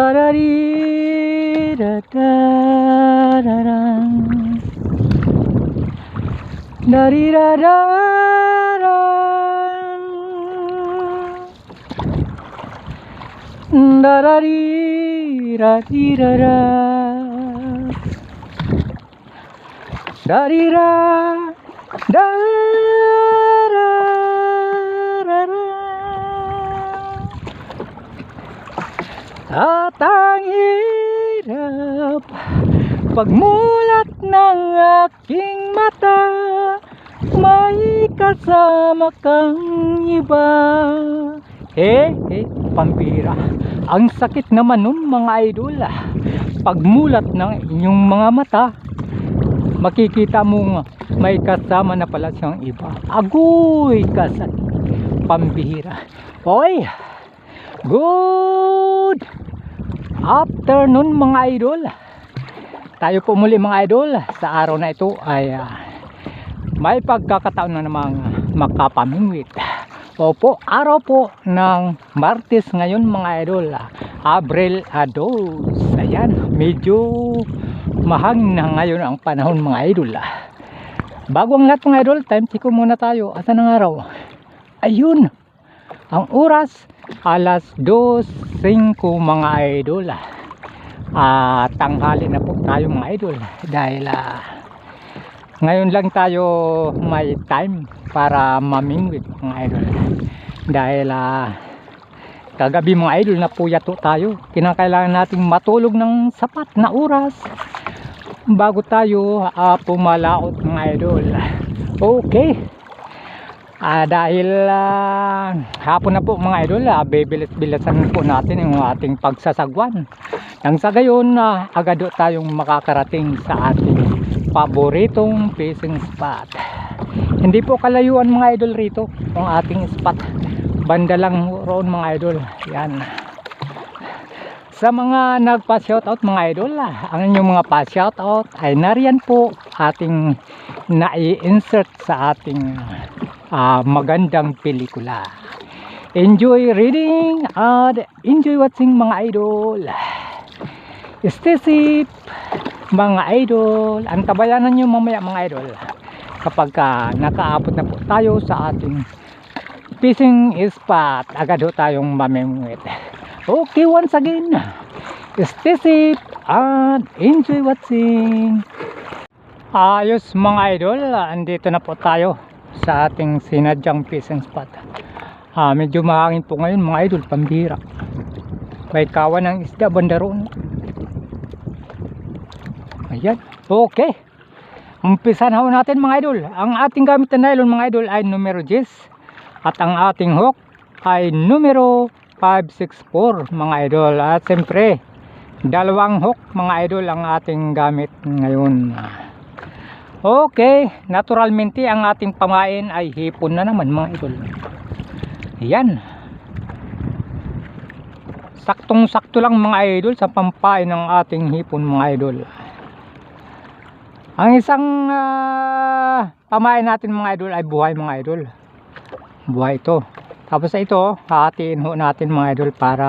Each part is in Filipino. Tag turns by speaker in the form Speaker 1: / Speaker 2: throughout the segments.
Speaker 1: Da da di da da da da. Da di da da da. Da da di da di da da. Da da da At ang hirap Pagmulat ng aking mata May kasama kang iba. Eh, eh, pampira. Ang sakit naman nun mga idol ah. Pagmulat ng inyong mga mata Makikita mong may kasama na pala siyang iba. Agoy kasat Pambihira Hoy Good afternoon mga idol. Tayo po muli mga idol sa araw na ito ay ah, may pagkakataon na namang makapamingwit opo araw po ng Martes ngayon mga idol. Abril Ados ayan medyo mahangin na ngayon ang panahon mga idol. Bago ang lahat mga idol time check muna tayo. Asan ang araw? Ayun ang oras alas 2.05 mga idol ah. Tanghali na po tayo mga idol. Dahil ah, ngayon lang tayo may time para mamingwit mga idol. Dahil ah, kagabi mga idol na puyato tayo. Kinakailangan nating matulog ng sapat na oras bago tayo ah, pumalaot mga idol. Okay Ah, dahil ah, hapon na po mga idol, ah, bibilis-bilisan po natin yung ating pagsasagwan. Nang sa gayon, ah, agad tayong makakarating sa ating paboritong fishing spot. Hindi po kalayuan mga idol rito, ang ating spot. Banda lang roon mga idol. Yan. Sa mga nagpa-shoutout mga idol, ah, ang inyong mga pa-shoutout ay nariyan po ating nai-insert sa ating ah, magandang pelikula. Enjoy reading at enjoy watching mga idol. Stay safe mga idol. Antabayanan nyo mamaya mga idol. Kapag ka nakaabot na po tayo sa ating fishing spot, agad ho tayong mamimwit. Okay, once again, stay safe and enjoy watching. Ayos mga idol, andito na po tayo sa ating sinadyang fishing spot. Ah, medyo mahangin po ngayon mga idol, pambira. May kawan ng isda banda roon. Ayan, okay. Umpisan ho natin mga idol. Ang ating gamit na nylon mga idol ay numero 10. At ang ating hook ay numero 564 mga idol. At siyempre, dalawang hook mga idol ang ating gamit ngayon. Okay, naturalmente ang ating pamain ay hipon na naman mga idol. Yan. Saktong sakto lang mga idol sa pampain ng ating hipon mga idol. Ang isang ah, pamain natin mga idol ay buhay mga idol. Buhay ito. Tapos ito, hahatiin ho natin mga idol para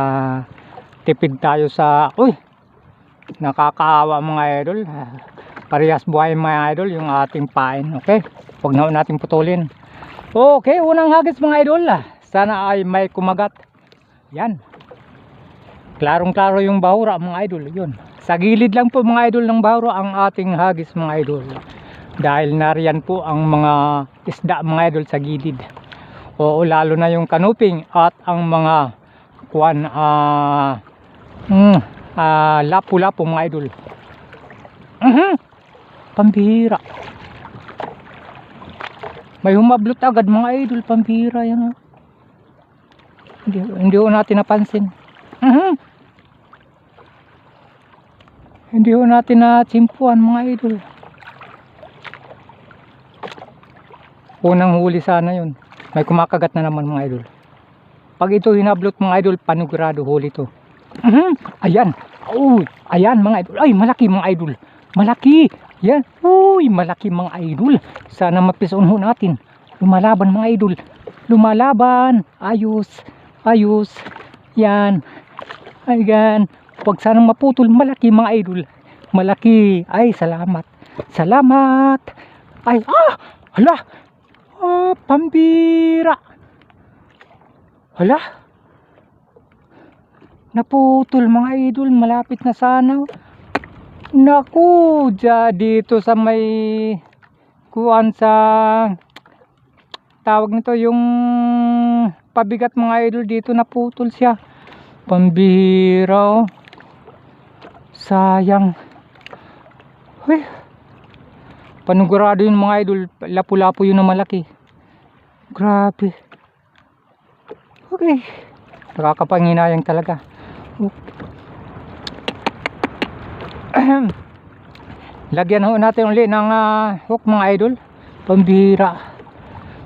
Speaker 1: tipid tayo sa... Uy! Nakakaawa mga idol. Parehas buhay mga idol yung ating pain. Okay? Huwag na natin putulin. Okay, unang hagis mga idol. Sana ay may kumagat. Yan. Klarong klaro yung bahura mga idol. Yun. Sa gilid lang po mga idol ng bahura ang ating hagis mga idol. Dahil nariyan po ang mga isda mga idol sa gilid. Oo, lalo na yung kanuping at ang mga kuan ah mm, ah, lapu-lapu mga idol. Mhm. Pambihira. May humablot agad mga idol, pambihira yan. oh. Hindi, hindi ko natin napansin. Mhm. Hindi ko natin na tsimpuan mga idol. Unang huli sana yun. May kumakagat na naman mga idol. Pag ito hinablot mga idol, panigurado huli to. Mhm. Ayan. Uy, ayan mga idol. Ay, malaki mga idol. Malaki. Yan. Uy, malaki mga idol. Sana mapison ho natin. Lumalaban mga idol. Lumalaban. Ayos. Ayos. Yan. Ayan. Huwag sanang maputol. Malaki mga idol. Malaki. Ay, salamat. Salamat. Ay, ah! Hala! Ah, pambira. Hala! Naputol mga idol. Malapit na sana. Naku, dya dito sa may kuan sa tawag nito yung pabigat mga idol dito naputol siya. Pambihira oh. sayang. Uy. panugurado yun mga idol. Lapu-lapu yun na malaki. Grabe. Okay. Nakakapanginayang talaga. Oh. Lagyan ho natin ulit ng ah, hook mga idol. Pambihira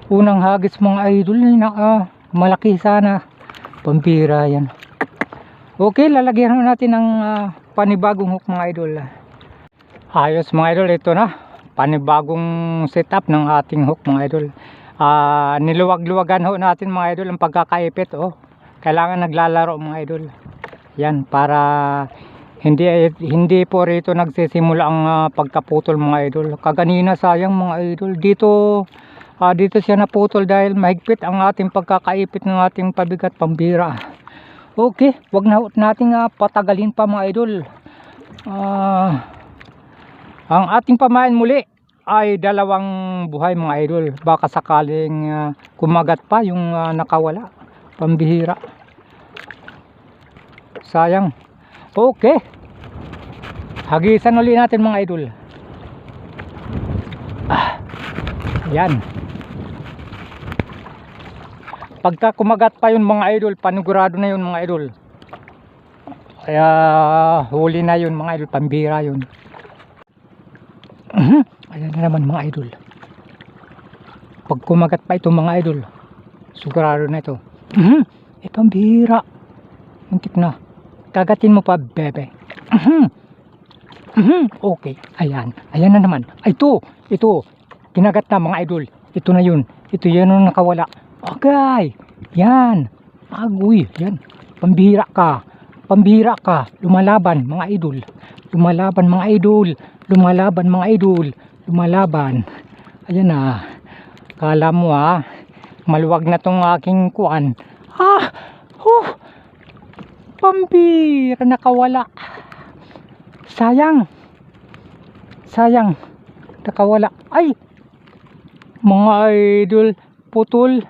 Speaker 1: unang hagis mga idol. Na ah, malaki sana. Pambira yan. Okay lalagyan na natin ng ah, panibagong hook mga idol. Ayos mga idol. Ito na. Panibagong setup ng ating hook mga idol. Ah, niluwag-luwagan ho natin mga idol ang pagkakaipit oh. kailangan naglalaro mga idol. Yan para hindi hindi po rito nagsisimula ang ah, pagkaputol mga idol kaganina sayang mga idol dito Ah, dito siya naputol dahil mahigpit ang ating pagkakaipit ng ating pabigat pambira. Okay, wag na nating ah, patagalin pa mga idol. Ah, ang ating pamain muli ay dalawang buhay mga idol. Baka sakaling ah, kumagat pa yung ah, nakawala. Pambihira. Sayang. Okay. Hagisan ulit natin mga idol. Ah, yan. Pagka kumagat pa yun mga idol, panigurado na yun mga idol. Kaya huli na yun mga idol, pambira yun. Mhm. Ayan na naman mga idol. Pag kumagat pa ito mga idol, sigurado na ito. Mhm. Eh pambira. Muntik na. Kagatin mo pa bebe. Mhm. Mhm. Okay. Ayan. Ayan na naman. Ay, Ito. Ito. Kinagat na mga idol. Ito na yun. Ito yan ang nakawala. Okay. Yan. Agoy. Yan. Pambihira ka. Pambihira ka. Lumalaban mga idol. Lumalaban mga idol. Lumalaban mga idol. Lumalaban. Ayan na. Kala mo ha. Maluwag na tong aking kuan. Ah! Huh! Pambira nakawala. Sayang. Sayang. Nakawala. Ay! Mga idol. Putol.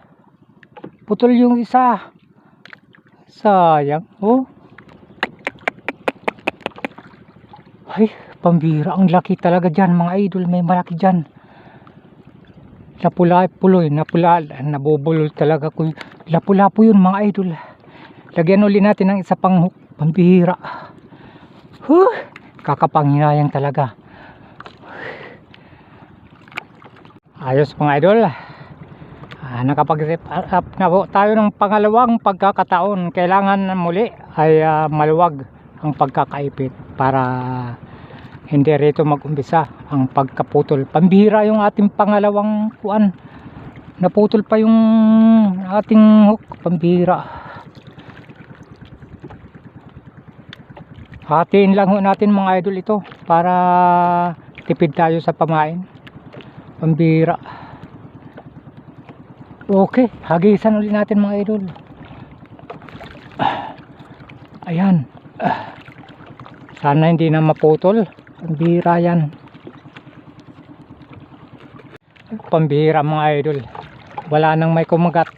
Speaker 1: Putol yung isa. Sayang. Oh. Ay, pambira. Ang laki talaga dyan mga idol. May malaki dyan. Lapula puloy. Napula. Nabubulol talaga ko. Lapu-lapu yun mga idol. Lagyan uli natin ng isa pang hook. Pambira. Huh. Kakapanghinayang talaga. Ayos mga idol. Ah, nakapag-rip up na po tayo ng pangalawang pagkakataon. Kailangan muli ay ah, maluwag ang pagkakaipit para hindi rito mag-umpisa ang pagkaputol. Pambihira yung ating pangalawang kuan. Naputol pa yung ating hook. Pambihira. Hatiin lang ho natin mga idol ito para tipid tayo sa pamain. Pambihira. Okay, hagisan ulit natin mga idol. Ayan. Sana hindi na maputol. Pambihira yan. Pambihira mga idol. Wala nang may kumagat.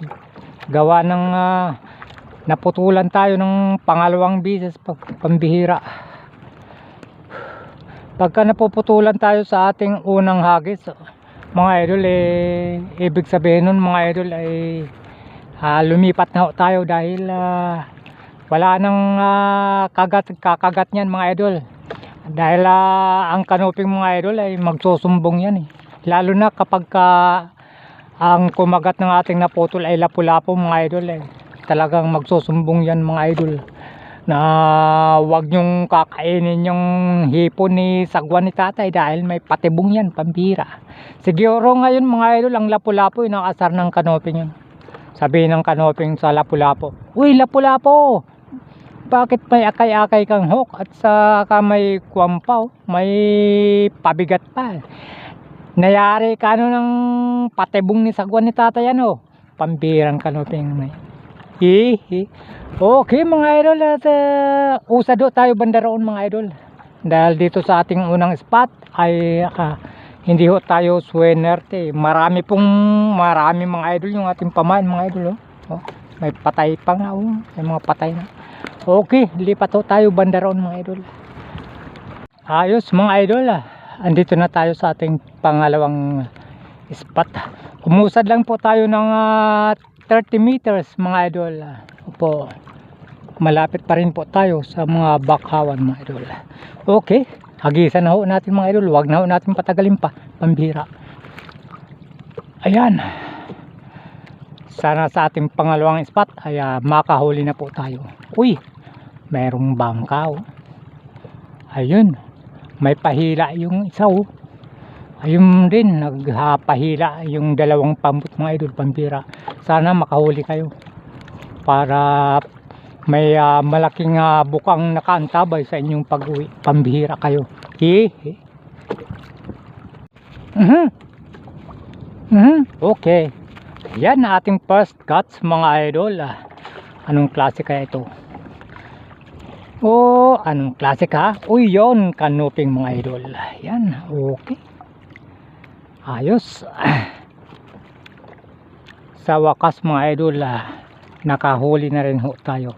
Speaker 1: Gawa ng ah, naputulan tayo ng pangalawang bisis pag pambihira. Pagka napuputulan tayo sa ating unang hagis, mga idol eh ibig sabihin nun mga idol ay ah, lumipat na tayo dahil ah, wala nang ah, kagat kakagat niyan mga idol. Dahil ah, ang kanuping mga idol ay magsusumbong yan eh. Lalo na kapag ka ang kumagat ng ating naputol ay lapu-lapu mga idol eh talagang magsusumbong yan mga idol na wag nyong kakainin yung hipon ni sagwan ni tatay dahil may patibong yan pambira siguro ngayon mga idol ang lapu-lapu yung nakasar ng kanoping yun sabihin ng kanoping sa lapu-lapu uy lapu-lapu bakit may akay-akay kang hook at saka may kwampaw, may pabigat pa. Nayari ka ano ng patibong ni sagwan ni tatay ano, pambirang kanuping may. Hihi. Okay mga idol at uh, usado tayo banda roon mga idol. Dahil dito sa ating unang spot ay ah, hindi ho tayo swinerte. Marami pong marami mga idol yung ating pamain mga idol. Oh. Oh, may patay pa nga oh. May mga patay na. Okay, lipat ho tayo banda roon mga idol. Ayos mga idol ah. Andito na tayo sa ating pangalawang spot. Umusad lang po tayo ng ah, 30 meters mga idol. Opo. Malapit pa rin po tayo sa mga bakhawan mga idol. Okay. Hagisan na ho natin mga idol. Huwag na ho natin patagalin pa. Pambira. Ayan. Sana sa ating pangalawang spot ay ah, makahuli na po tayo. Uy. Merong bangka oh. Ayun. May pahila yung isa oh. Ayun din, naghapahila yung dalawang pambut mga idol, pambira. Sana makahuli kayo. Para may ah, malaking ah, bukang nakaantabay sa inyong pag-uwi. Pambihira kayo. Hihi. Mhm. Mhm. Okay. Yan ang ating first cuts mga idol. Ah, Anong klase kaya ito? Oh, anong klase ka? Uy, yon kanuping mga idol. Yan, okay. Ayos. Sa wakas mga idol, ah, nakahuli na rin ho tayo.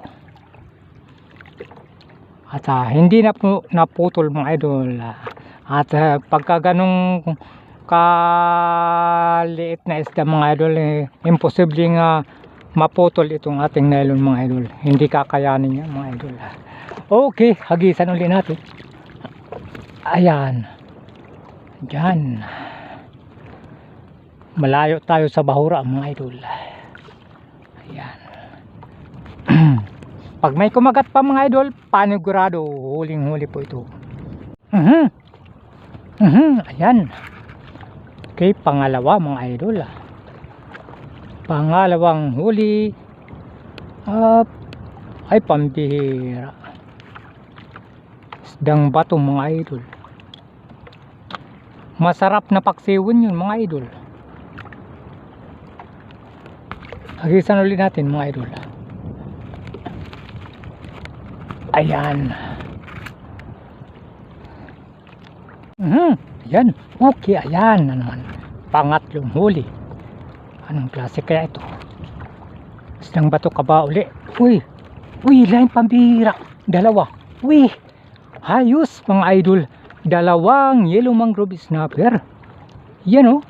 Speaker 1: At ah, hindi na po naputol mga idol. ah. At ah, pagka ganong kaliit na isda mga idol, eh, imposible nga maputol itong ating nylon mga idol. Hindi kakayanin yan mga idol. Okay, hagisan ulit natin. Ayan. Diyan. Malayo tayo sa bahura mga idol. Ayan. Pag may kumagat pa mga idol, panigurado, huling-huli po ito. Mhm. Mhm, ayan. Okay, pangalawa mga idol. Pangalawang huli. Up. ay pambihira. Isdang bato mga idol. Masarap na paksiwin yun mga idol. Hagisan ulit natin mga idol. Ayan. Mhm. Ayan. Okay, ayan na naman. Pangatlong huli. Anong klase kaya ito? Isang bato ka ba uli? Uy. Uy, lain pambira. Dalawa. Uy. Hayos mga idol. Dalawang yellow mangrove snapper. Yan oh.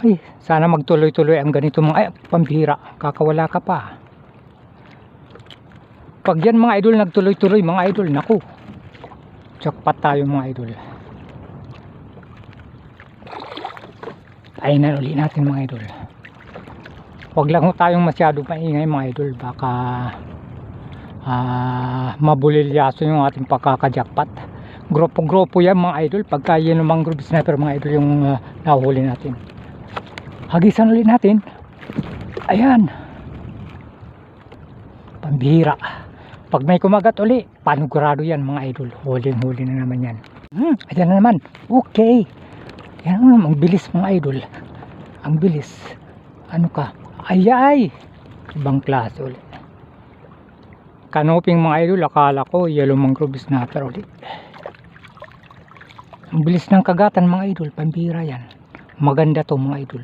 Speaker 1: Ay, sana magtuloy-tuloy ang ganito mga ay, pambira. Kakawala ka pa. Pag yan mga idol nagtuloy-tuloy mga idol, naku. Jackpot tayo mga idol. Ay uli natin mga idol. Huwag lang ho tayong masyado maingay mga idol. Baka ah mabulilyaso yung ating pagkakajakpat. Grupo-grupo yan mga idol. Pagka yun ang group sniper mga idol yung ah, nahuli natin. Hagisan ulit natin. Ayan. Pambihira. Pag may kumagat uli, panigurado yan mga idol. Huling-huli na naman yan. Hmm, ayan na naman. Okay. Yan na naman. Ang bilis mga idol. Ang bilis. Ano ka? Ay ay. Ibang klase ulit. Kanoping mga idol, akala ko yellow mangrove snapper ulit. Ang bilis ng kagatan mga idol, pambira yan. Maganda to mga idol.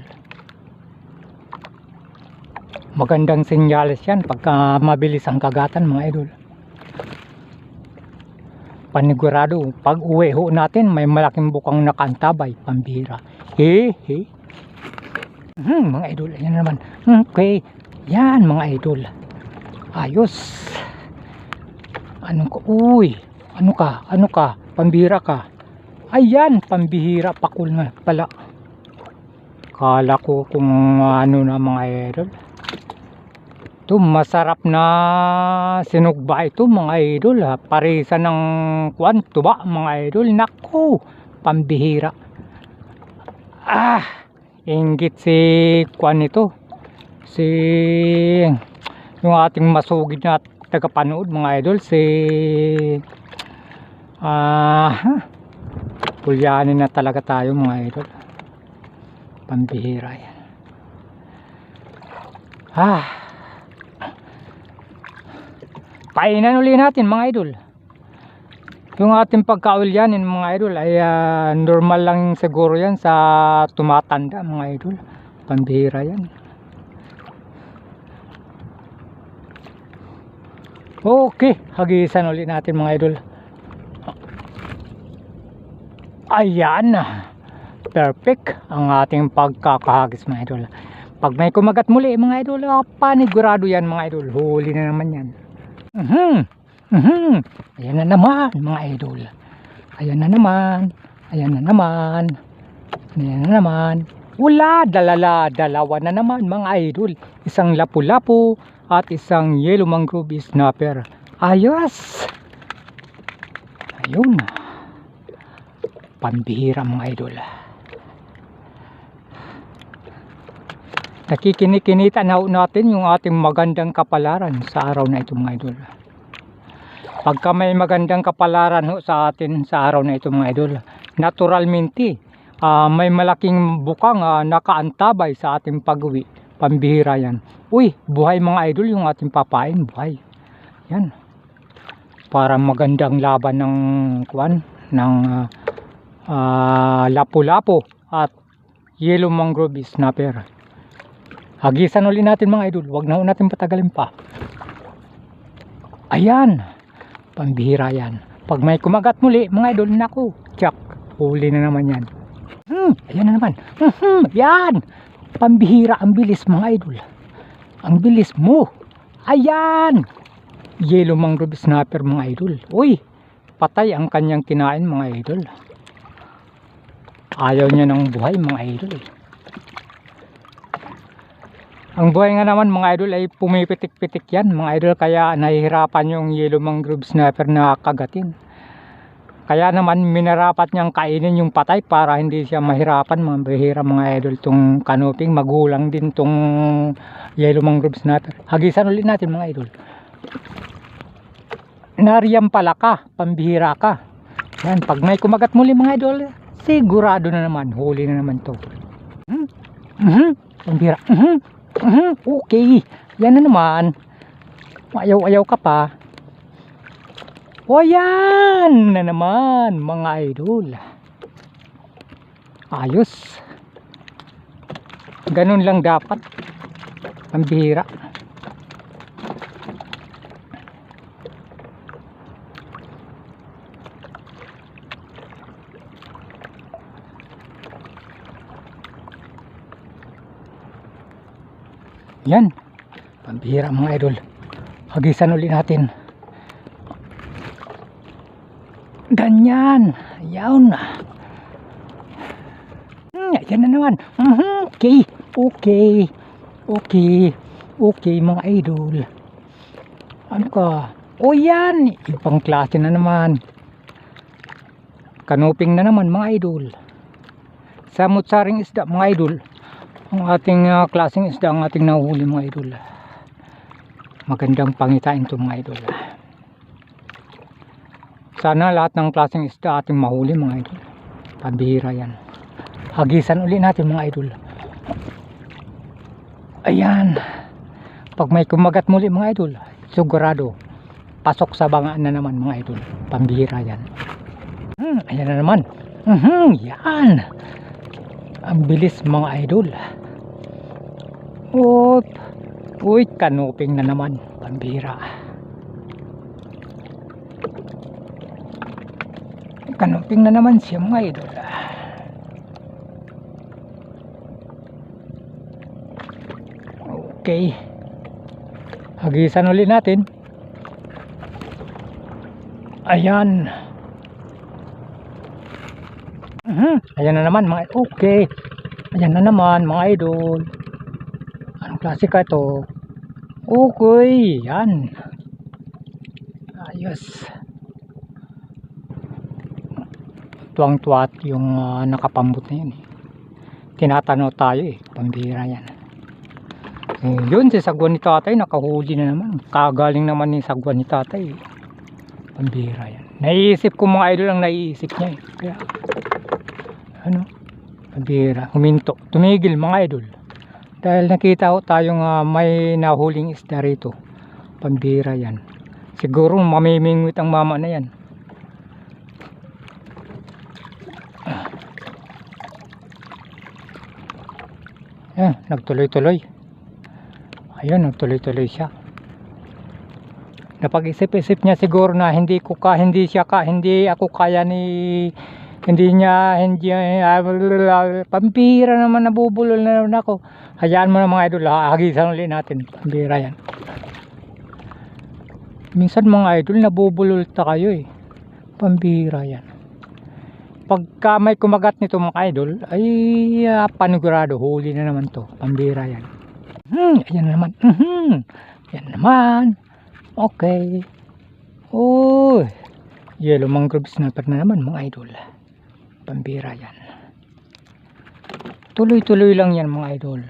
Speaker 1: Magandang senyales yan pagka mabilis ang kagatan mga idol. Panigurado, pag uwi ho natin, may malaking bukang nakaantabay, pambira. He, he. Hmm, mga idol, ayan na naman. Okay, yan mga idol. Ayos. Ano ka? Uy, ano ka? Ano ka? Pambira ka. Ayan, pambihira pakul nga pala. Kala ko kung ano na mga idol. Ito, masarap na sinugba ito mga idol. Ha. Parisa ng kwan, tuba mga idol. Naku, pambihira. Ah, inggit si kwan ito. Si yung ating masugid na tagapanood mga idol si ah huh, pulyanin na talaga tayo mga idol pambihira yan ah painan uli natin mga idol yung ating pagkaulyanin mga idol ay ah, normal lang siguro yan sa tumatanda mga idol pambihira yan Okay, hagisan ulit natin mga idol. Ayan. Perfect ang ating pagkakahagis mga idol. Pag may kumagat muli mga idol, ah, panigurado yan mga idol. Huli na naman yan. Mhm. Mhm. Ayan na naman mga idol. Ayan na naman. Ayan na naman. Ayan na naman. Wala, dalala, dalawa na naman mga idol. Isang lapu-lapu at isang yellow mangrove snapper. Ayos! Ayun. Pambihira mga idol. Nakikinikinita na natin yung ating magandang kapalaran sa araw na ito mga idol. Pagka may magandang kapalaran ho sa atin sa araw na ito mga idol, naturalmente ah, may malaking bukang ah, nakaantabay sa ating pag-uwi. Pambihira yan. Uy, buhay mga idol yung ating papain, buhay. Yan. Para magandang laban ng kuan ng ah, ah, lapu-lapu at yellow mangrove snapper. Hagisan ulit natin mga idol, wag na natin patagalin pa. Ayan, pambihira yan. Pag may kumagat muli, mga idol, naku, tsak, huli na naman yan. Hmm, ayan na naman. Hmm, yan, pambihira ang bilis mga idol. Ang bilis mo. Ayan, yellow mangrove snapper mga idol. Uy, patay ang kanyang kinain mga idol. Ayaw niya ng buhay mga idol. Ang buhay nga naman mga idol ay pumipitik-pitik yan mga idol kaya nahihirapan yung yellow mangrove snapper na kagatin. Kaya naman minarapat niyang kainin yung patay para hindi siya mahirapan mga mga idol tong kanuping magulang din tong yellow mangrove snapper. Hagisan ulit natin mga idol. Nariyan pala ka, pambihira ka. Yan, pag may kumagat muli mga idol, sigurado na naman, huli na naman to. Hmm? Mhm. Pambihira. Mhm. Mhm. Okay. Yan na naman. Ayaw-ayaw ka pa. O yan na naman mga idol. Ayos. Ganun lang dapat. Pambihira. Yan. Pambihira mga idol. Hagisan ulit natin. Ganyan. Yan. Hmm, yan na naman. Mhm, Okay. Okay. Okay. Okay mga idol. Ano ka? O yan. Ibang klase na naman. Kanuping na naman mga idol. Sa mutsaring isda mga idol. Ang ating ah, klaseng isda ang ating nahuli mga idol. Magandang pangitain to mga idol. Sana lahat ng klaseng isda ating mahuli mga idol. Pambihira yan. Hagisan uli natin mga idol. Ayan. Pag may kumagat muli mga idol, sigurado. Pasok sa bangaan na naman mga idol. Pambihira yan. Hmm, ayan na naman. Mhm, yan. Ang bilis mga idol. Op. Uy, kanuping na naman. Pambihira. Kanuping na naman siya mga idol. Okay. Hagisan ulit natin. Ayan. Mhm, Ayan na naman mga okay. Ayan na naman mga idol. Klase ka ito? Okay, yan. Ayos. Tuwang-tuwat yung ah, nakapambot na yun. eh. Tinatanaw tayo eh. Pambira yan. Eh, yun, si sagwan ni tatay, nakahuli na naman. Kagaling naman ni sagwan ni tatay. Pambira yan. Naiisip ko mga idol ang naiisip niya eh. Kaya, ano, pambira. Huminto. Tumigil mga idol. Dahil nakita ko tayong ah, may nahuling isda rito. Pambira yan. Siguro mamimingwit ang mama na yan. Ayan, nagtuloy-tuloy. Ayun, nagtuloy-tuloy siya. Napag-isip-isip niya siguro na hindi ko ka, hindi siya ka, hindi ako kaya ni hindi niya, hindi uh, pampira naman nabubulol na naman ako. Hayaan mo na mga idol, hagisan ulit natin. Pampira yan. Minsan mga idol, nabubulol ta kayo eh. Pambira yan. Pagka may kumagat nito mga idol, ay uh, panigurado, huli na naman to. Pambira yan. Hmm, ayan na naman. Mhm. Yan naman. Okay. Uy. Yellow mangrove snapper na naman mga idol. Pambira yan. Tuloy-tuloy lang yan mga idol.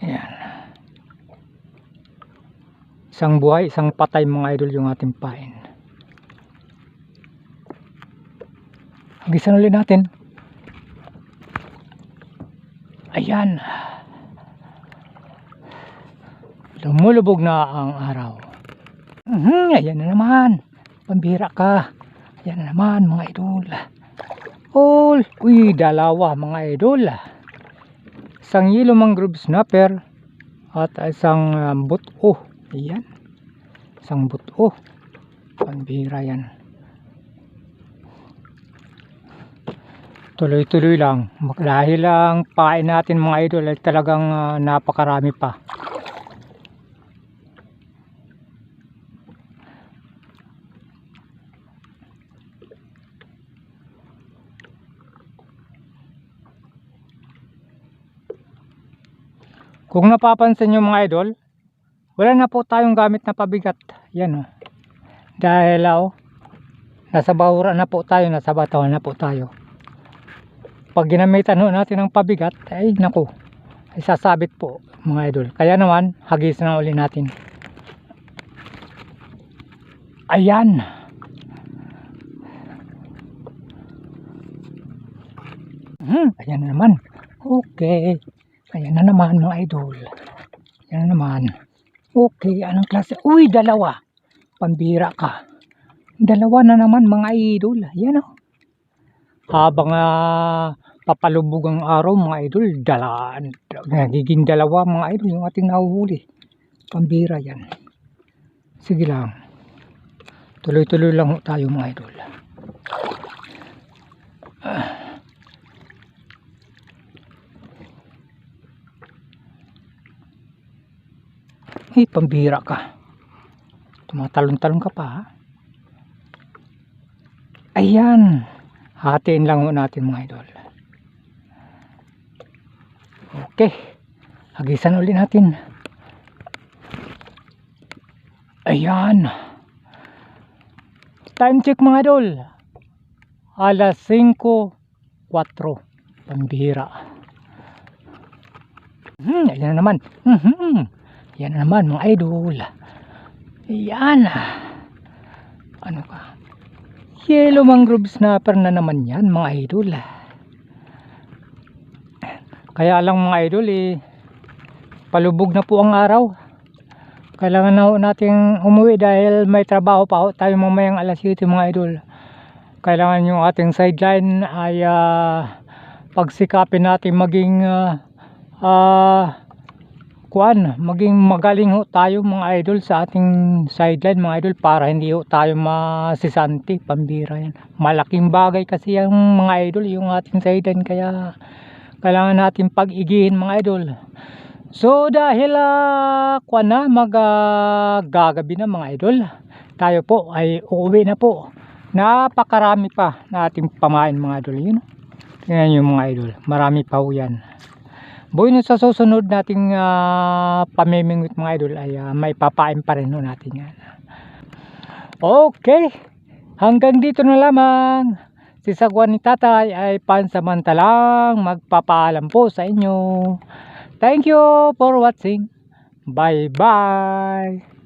Speaker 1: Yan. Isang buhay, isang patay mga idol yung ating pain. Hagisan ulit natin. Ayan. Lumulubog na ang araw. Mhm, ayan na naman. Pambira ka. Ayan na naman mga idol. All, uy, dalawa mga idol. Isang yellow mangrove snapper at isang um, buto. Ayan. Isang buto. Pambira yan. tuloy-tuloy lang dahil ang pain natin mga idol ay talagang ah, napakarami pa kung napapansin nyo mga idol wala na po tayong gamit na pabigat. Yan o dahil oh, nasa bahura na po tayo nasa batawan na po tayo. Pag ginamitan ho natin ng pabigat ay naku ay sasabit po mga idol. Kaya naman hagis na uli natin. Ayan. Hmm, ayan na naman. Okay. Ayan na naman mga idol. Ayan na naman okay anong klase? Uy dalawa. Pambira ka. Dalawa na naman mga idol. Ayan o habang ah, papalubog ang araw mga idol dala, nagiging dalawa mga idol yung ating nahuhuli. Pambira yan. Sige lang. Tuloy tuloy lang tayo mga idol. Ah. Ay pambira ka. Tumatalon-talon ka pa ha? Ayan. Hatiin lang ho natin mga idol. Okay. Hagisan ulit natin. Ayan. Time check mga idol. Alas 5.4 pambihira hmm, ayan na naman. Hmm, yan na naman mga idol ayan ano ka Yellow mangrove snapper na naman yan mga idol. Kaya lang mga idol eh, palubog na po ang araw. Kailangan na nating umuwi dahil may trabaho pa tayo mamayang alas 7 mga idol. Kailangan yung ating sideline ay ah, pagsikapin natin maging ah, ah, kuan, maging magaling ho tayo mga idol sa ating sideline mga idol para hindi ho tayo masisante, pambira yan. Malaking bagay kasi yung mga idol yung ating sideline kaya kailangan natin pag-igihin mga idol. So dahil uh, kuan na mag ah, gagabi na mga idol, tayo po ay uuwi na po. Napakarami pa na ating pamain mga idol yun. Tingnan nyo mga idol, marami pa ho yan. No, sa susunod nating uh, pamimingwit mga idol ay ah, may papain pa rin no natin yan. Okay. Hanggang dito na lamang. Si Sagwan ni Tatay ay pansamantalang magpapaalam po sa inyo. Thank you for watching. Bye bye.